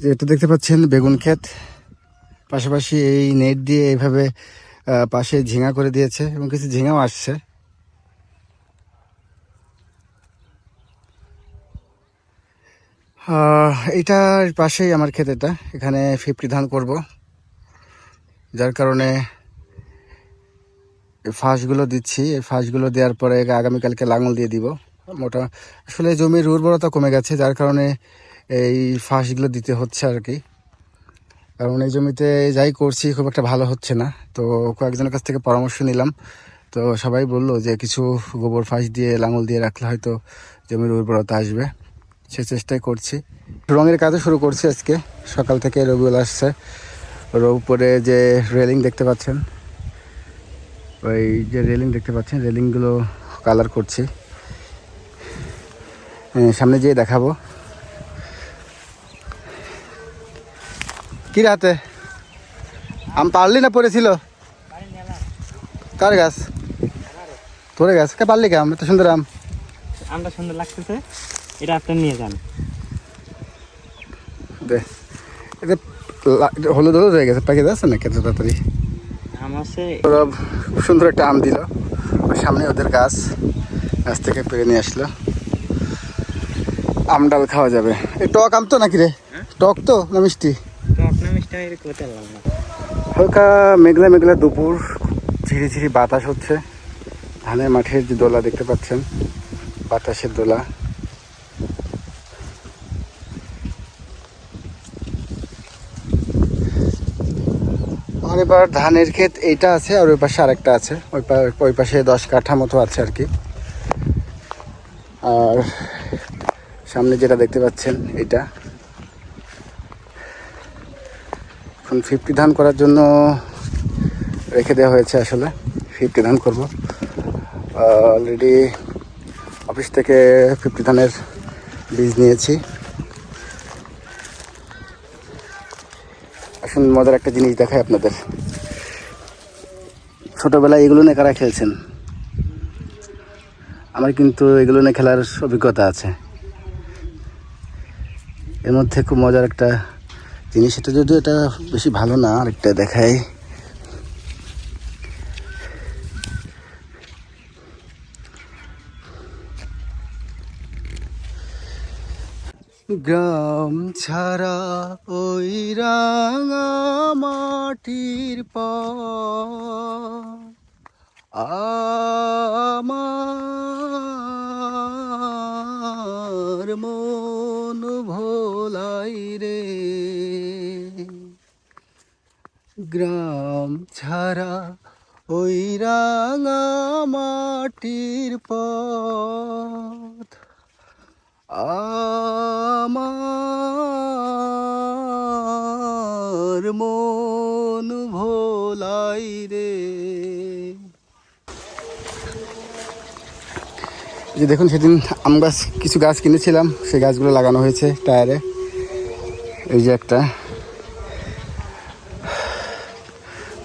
যে এটা দেখতে পাচ্ছেন, বেগুন ক্ষেত। পাশাপাশি এই নেট দিয়ে এইভাবে পাশে ঝিঙা করে দিয়েছে এবং কিছু ঝিঙাও আসছে। এইটার পাশেই আমার ক্ষেত এটা। এখানে ফিফটি ধান করব। যার কারণে ফাঁসগুলো দিচ্ছি। এই ফাঁসগুলো দেওয়ার পরে আগামীকালকে লাঙল দিয়ে দিব। মোটা, আসলে জমির উর্বরতা কমে গেছে, যার কারণে এই ফাঁসগুলো দিতে হচ্ছে আর কি। কারণ এই জমিতে যাই করছি, খুব একটা ভালো হচ্ছে না। তো কয়েকজনের কাছ থেকে পরামর্শ নিলাম। তো সবাই বলল যে কিছু গোবর ফাঁস দিয়ে, লাঙল দিয়ে রাখলে হয়তো জমির উর্বরতা আসবে। সে চেষ্টাই করছি। রঙের কাজও শুরু করছি আজকে। সকাল থেকে রবিউল আসছে। ওর উপরে যে রেলিং দেখতে পাচ্ছেন, ওই যে রেলিং দেখতে পাচ্ছেন, রেলিংগুলো কালার করছি। সামনে যেয়ে দেখাবো। কি রাতে? আম পারলি না পড়েছিল? কার গাছ? তোরে গাছ। কে পারলি কে আম? এত সুন্দর আম। আমটা সুন্দর লাগতেছে। এটা আপনি নিয়ে যান। দে। এটা হলুদ হলুদ হয়ে গেছে। প্যাকেজ আছে না কত তাড়াতাড়ি? ওরা খুব সুন্দর একটা আম দিল। ওর সামনে ওদের গাছ। গাছ থেকে পেরে নিয়ে আসলো। আম ডাল খাওয়া যাবে। এই টক আম তো নাকি রে? টক তো না মিষ্টি? হালকা মেঘলা মেঘলা দুপুর, ঝিরি ঝিরি বাতাস হচ্ছে। ধানের মাঠের যে দোলা দেখতে পাচ্ছেন, বাতাসের দোলা। আমার এবার ধানের ক্ষেত এইটা আছে, আর ওই পাশে আরেকটা আছে। ওই ওই পাশে দশ কাঠা মতো আছে আর কি। আর সামনে যেটা দেখতে পাচ্ছেন, এটা। এখন ফিফটি ধান করার জন্য রেখে দেওয়া হয়েছে আসলে। ফিফটি ধান করব। অলরেডি অফিস থেকে ফিফটি ধানের বীজ নিয়েছি। আসুন, মজার একটা জিনিস দেখায় আপনাদের। ছোটোবেলায় এগুলো নিয়ে কারা খেলছেন? আমার কিন্তু এগুলো নিয়ে খেলার অভিজ্ঞতা আছে। এর মধ্যে খুব মজার একটা জিনিস এটা যদিও এটা বেশি ভালো না আরেকটা দেখাই। গ্রাম ছাড়া ওই রাঙা মাটির পর আমার গ্রাম ছাড়া ওই রাঙা মাটির পথ। আমার মন ভোলাই রে। যে দেখুন, সেদিন আম গাছ, কিছু গাছ কিনেছিলাম, সেই গাছগুলো লাগানো হয়েছে টায়ারে। এই যে একটা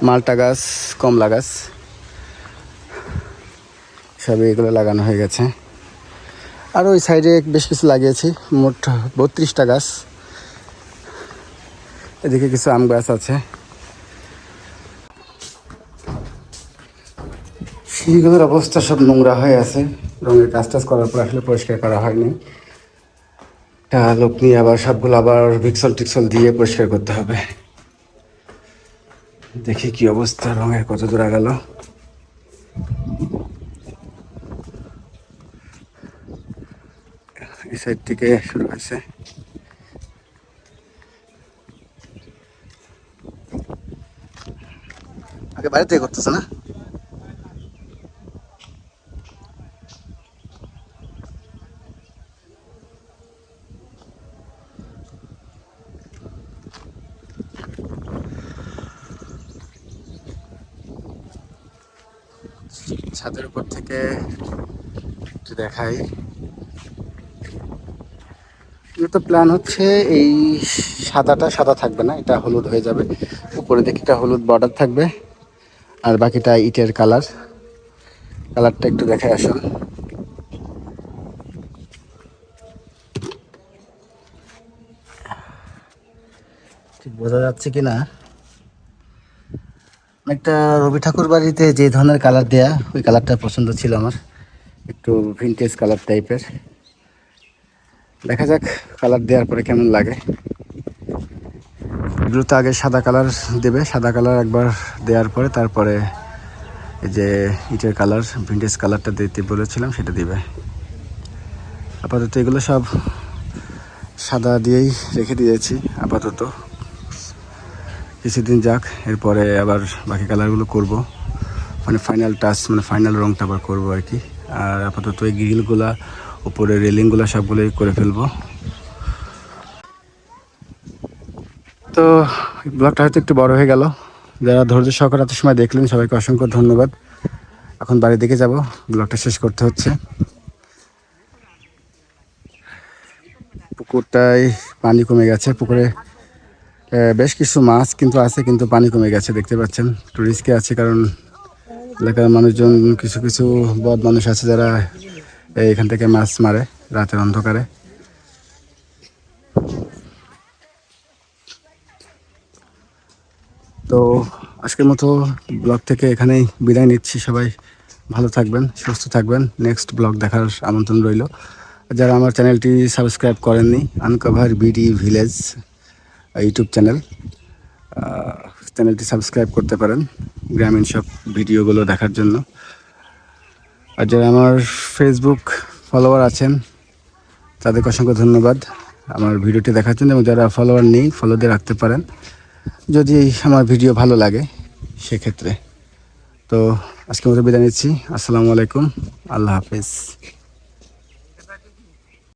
মালটা গাছ, কমলা গাছ, সবই এগুলো লাগানো হয়ে গেছে। আর ওই সাইডে বেশ কিছু লাগিয়েছি, মোট বত্রিশটা গাছ। এদিকে কিছু আম গাছ আছে। সিঁড়িগুলোর অবস্থা সব নোংরা হয়ে আছে। রঙের কাজ টাজ করার পর আসলে পরিষ্কার করা হয়নি। তা লোক নিয়ে আবার সবগুলো আবার ভিক্সল টিক্সল দিয়ে পরিষ্কার করতে হবে। দেখি কি অবস্থা, রঙের কত দূর আগালো। এই সাইড থেকে শুরু হয়েছে। আগে বাড়িতে করতেছে না? ছাদের উপর থেকে একটু দেখাই। তো প্ল্যান হচ্ছে এই সাদাটা, সাদা থাকবে না, এটা হলুদ হয়ে যাবে। উপরে এটা হলুদ বর্ডার থাকবে। আর বাকিটা ইটের কালার কালারটা একটু দেখে আসুন ঠিক বোঝা যাচ্ছে কি না একটা রবি ঠাকুর বাড়িতে যে ধরনের কালার দেয়া, ওই কালারটা পছন্দ ছিল আমার। একটু ভিনটেজ কালার টাইপের দেখা যাক কালার দেওয়ার পরে কেমন লাগে। এগুলো তো আগে সাদা কালার দেবে। সাদা কালার একবার দেওয়ার পরে তারপরে এই যে ইটের কালার ভিন্টেজ কালারটা দিতে বলেছিলাম, সেটা দিবে। আপাতত এগুলো সব সাদা দিয়েই রেখে দিয়েছি, আপাতত। কিছুদিন যাক, এরপরে আবার বাকি কালারগুলো করব। মানে ফাইনাল টাচ মানে ফাইনাল রংটা আবার করব আর কি। আর আপাতত এই গ্রিলগুলা উপরে রেলিংগুলো সবগুলোই করে ফেলব। তো ব্লগটা হয়তো একটু বড় হয়ে গেল। যারা ধৈর্য সহকারে এত সময় দেখলেন, সবাইকে অসংখ্য ধন্যবাদ। এখন বাড়ির দিকে যাব ব্লগটা শেষ করতে হচ্ছে। পুকুরটায় পানি কমে গেছে, পুকুরে বেশ কিছু মাছ কিন্তু আছে, কিন্তু পানি কমে গেছে, দেখতে পাচ্ছেন। একটু রিস্কে আছে, কারণ এলাকার মানুষজন, কিছু কিছু বদ মানুষ আছে যারা এখান থেকে মাছ মারে রাতের অন্ধকারে। তো আজকের মতো ব্লগ থেকে এখানেই বিদায় নিচ্ছি সবাই। ভালো থাকবেন, সুস্থ থাকবেন। নেক্সট ব্লগ দেখার আমন্ত্রণ রইল। যারা আমার চ্যানেলটি সাবস্ক্রাইব করেননি uncover BD village YouTube channel চ্যানেলটি সাবস্ক্রাইব করতে পারেন গ্রামীণ সব ভিডিওগুলো দেখার জন্য। আর যারা আমার ফেসবুক ফলোয়ার আছেন, তাদেরকে অসংখ্য ধন্যবাদ আমার ভিডিওটি দেখার জন্য। এবং যারা ফলোয়ার নেই ফলো দিয়ে রাখতে পারেন। যদি আমার ভিডিও ভালো লাগে, সেক্ষেত্রে। তো আজকের মতো বিদায় নিচ্ছি। আসসালামু আলাইকুম। আল্লাহ হাফিজ।